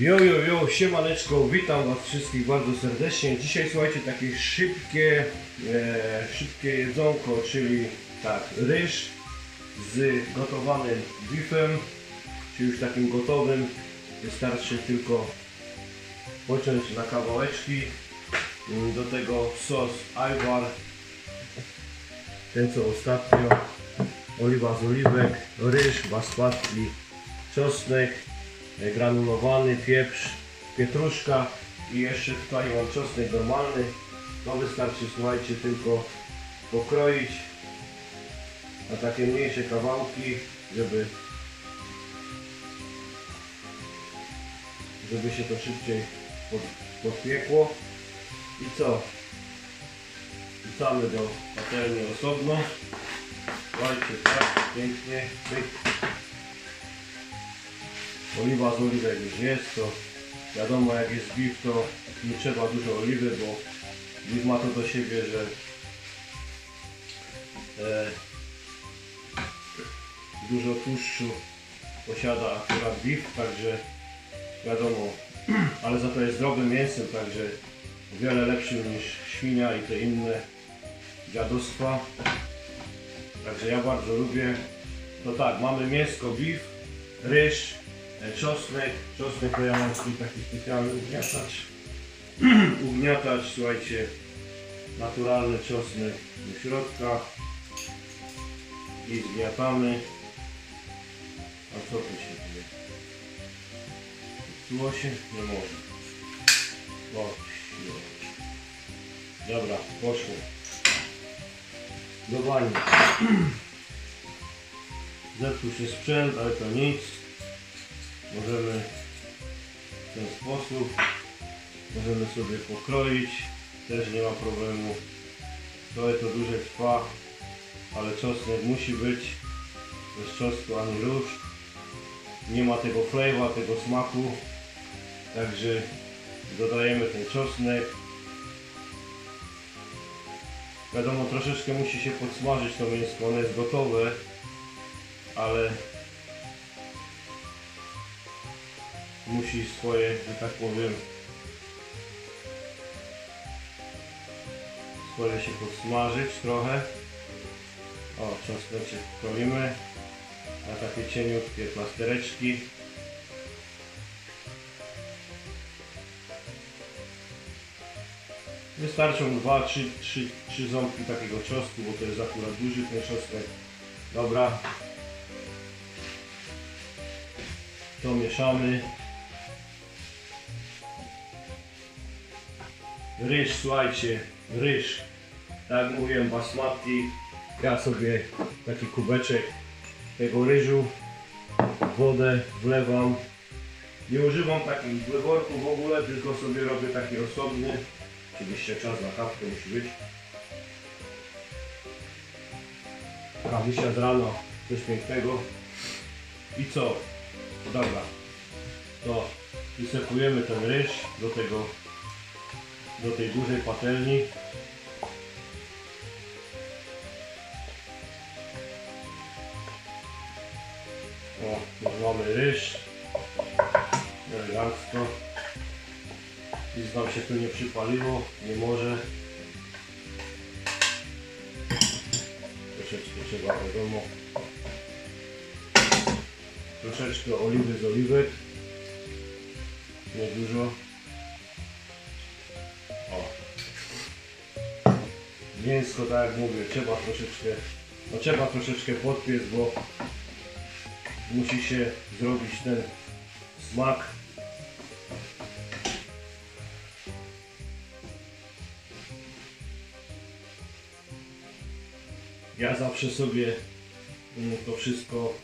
Jo, jo, jo, siemaneczko, witam Was wszystkich bardzo serdecznie. Dzisiaj słuchajcie, takie szybkie, e, szybkie jedzonko, czyli tak, ryż z gotowanym beefem, czyli już takim gotowym. Wystarczy tylko pociąć na kawałeczki. Mm, Do tego sos Ivar, ten co ostatnio, oliwa z oliwek, ryż, basmati, czosnek, granulowany, pieprz, pietruszka i jeszcze tutaj mam czosnek normalny. To wystarczy, słuchajcie, tylko pokroić na takie mniejsze kawałki, żeby żeby się to szybciej pod, podpiekło. I co? Wrzucamy do patelni osobno. Słuchajcie, tak, pięknie. Pyk. Oliwa z oliwek już jest, to wiadomo jak jest beef, to nie trzeba dużo oliwy, bo beef ma to do siebie, że e, dużo tłuszczu posiada akurat beef, także wiadomo, ale za to jest zdrowym mięsem, także o wiele lepszym niż świnia i te inne dziadostwa. Także ja bardzo lubię. To tak, mamy mięsko beef, ryż, czosnek. Czosnek to ja mam swój taki specjalny ugniatacz. ugniatacz, słuchajcie, naturalny czosnek do środka. I zgniatamy. A co tu się dzieje? Zepsuło się? Nie może. O. Dobra, poszło. Do bani. Zepsuł się sprzęt, ale to nic. Możemy w ten sposób. Możemy sobie pokroić. Też nie ma problemu. Trochę to dłużej trwa, ale czosnek musi być. Bez czosnku ani róż. Nie ma tego flavor, tego smaku. Także dodajemy ten czosnek. Wiadomo, troszeczkę musi się podsmażyć to mięsko, ono jest gotowe, ale musi swoje, że tak powiem, swoje się podsmażyć trochę. O, czosneczek kroimy na takie cieniutkie plastereczki. Wystarczą 2, 3, 3, 3 ząbki takiego czosnku, bo to jest akurat duży ten czosnek. Dobra. To mieszamy. Ryż, słuchajcie, ryż. Tak mówiłem, basmati. Ja sobie taki kubeczek tego ryżu, wodę wlewam. Nie używam takich wleworków w ogóle, tylko sobie robię taki osobny. Oczywiście czas na kawkę musi być. Kawusia z rana, coś pięknego. I co? Dobra. To wysypujemy ten ryż do tego, do tej dużej patelni. O, mamy ryż. Elegancko. Nic nam się tu nie przypaliło, nie może. Troszeczkę trzeba wiadomo. Troszeczkę oliwy z oliwek. Nie dużo. Mięsko, tak jak mówię, trzeba troszeczkę, no trzeba troszeczkę podpiec, bo musi się zrobić ten smak. Ja zawsze sobie mm, to wszystko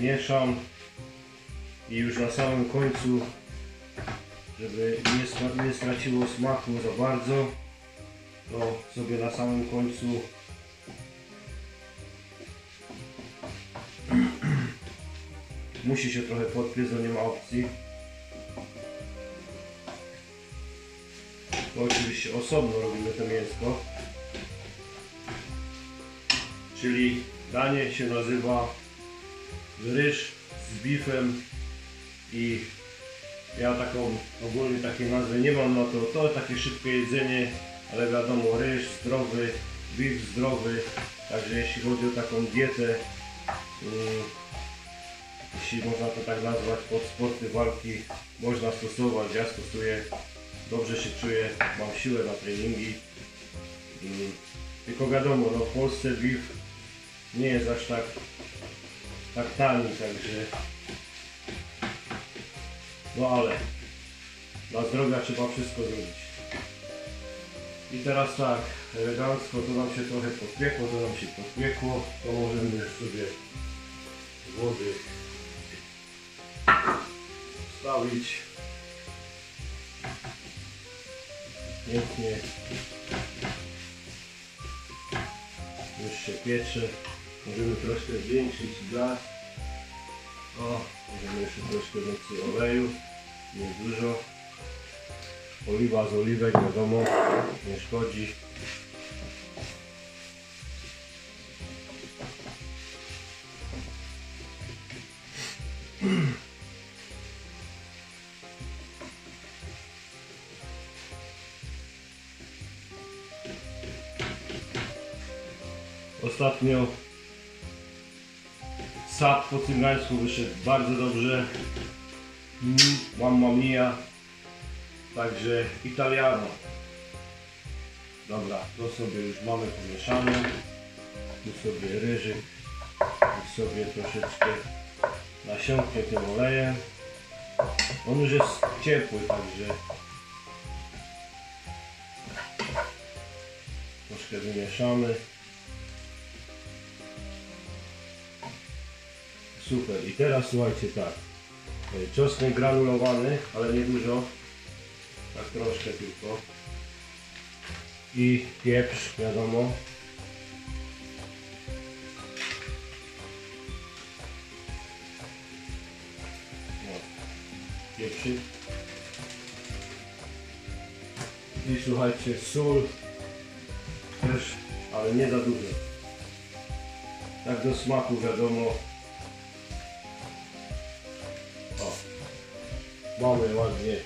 mieszam i już na samym końcu, żeby nie, nie straciło smaku za bardzo, to sobie na samym końcu musi się trochę podpiec, to nie ma opcji. To oczywiście osobno robimy to mięsko. czyli danie się nazywa ryż z bifem i ja taką ogólnie takiej nazwy nie mam na to, to takie szybkie jedzenie, ale wiadomo ryż zdrowy, bif zdrowy, także jeśli chodzi o taką dietę, mm, jeśli można to tak nazwać, pod sporty walki można stosować, ja stosuję, dobrze się czuję, mam siłę na treningi, Mm, tylko wiadomo, no w Polsce beef nie jest aż tak, tak tani, także no ale dla zdrowia trzeba wszystko zrobić. I teraz tak, elegancko to nam się trochę podpiekło, to nam się podpiekło, to możemy już sobie wody wstawić. Pięknie. Już się piecze. Możemy troszkę zwiększyć gaz. O, możemy jeszcze troszkę więcej oleju. Nie dużo. Oliwa z oliwek, wiadomo, nie szkodzi. Ostatnio sad po cygańsku wyszedł bardzo dobrze. Mm, Mamma mia. Także italiano. Dobra, to sobie już mamy pomieszane. Tu sobie ryżyk. Tu sobie troszeczkę nasiąknie tym olejem. On już jest ciepły, także troszkę wymieszamy. Super. I teraz słuchajcie tak. E, Czosnek granulowany, ale nie dużo. Tak troszkę tylko. I pieprz, wiadomo. Pieprzyk. I słuchajcie, sól też, ale nie za dużo. Tak do smaku wiadomo. Mamy ładnie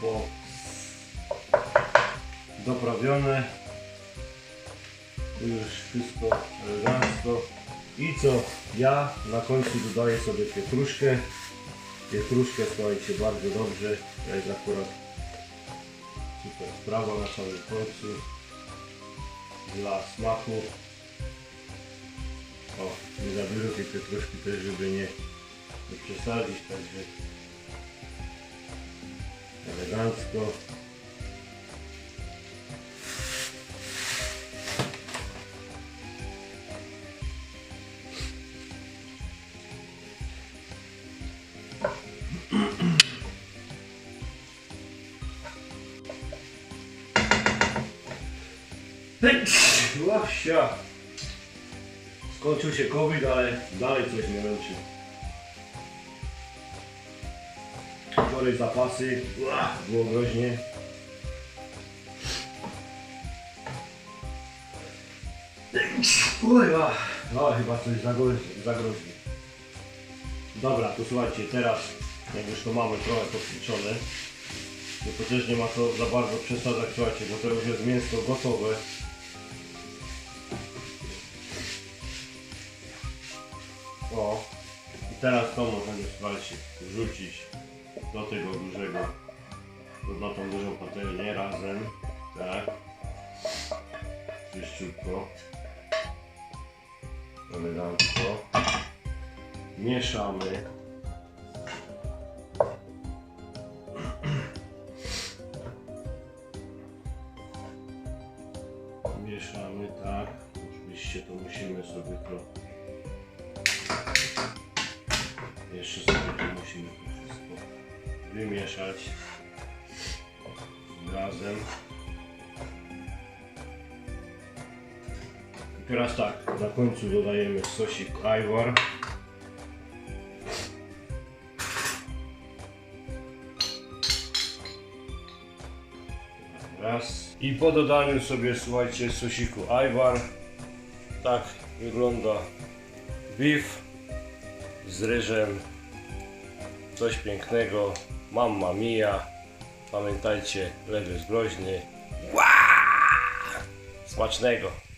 po doprawione. Już wszystko elegancko. I co? Ja na końcu dodaję sobie pietruszkę. Pietruszkę słuchajcie bardzo dobrze. To jest akurat super sprawa na samym końcu. Dla smaku. O, nie za dużo tej pietruszki też, żeby nie, nie przesadzić, także elegancko. Łasia. Skończył się COVID, ale dalej coś mnie męczy. Wczoraj zapasy, Ua, było groźnie. Kurwa, no chyba coś zagrozi. Dobra, to słuchajcie, teraz jak już to mamy trochę podpieczone, to, to też nie ma co za bardzo przesadzać, słuchajcie, bo to już jest mięso gotowe. O, i teraz to możemy słuchajcie, wrzucić do tego dużego, na tą dużą patelnię razem, tak, czyściutko, elegancko, mieszamy. Wymieszać razem. I teraz tak, na końcu dodajemy sosik ajwar. Raz. I po dodaniu sobie, słuchajcie, sosiku ajwar. Tak wygląda beef z ryżem. Coś pięknego. Mamma mia. Pamiętajcie, lewy jest groźny. Smacznego.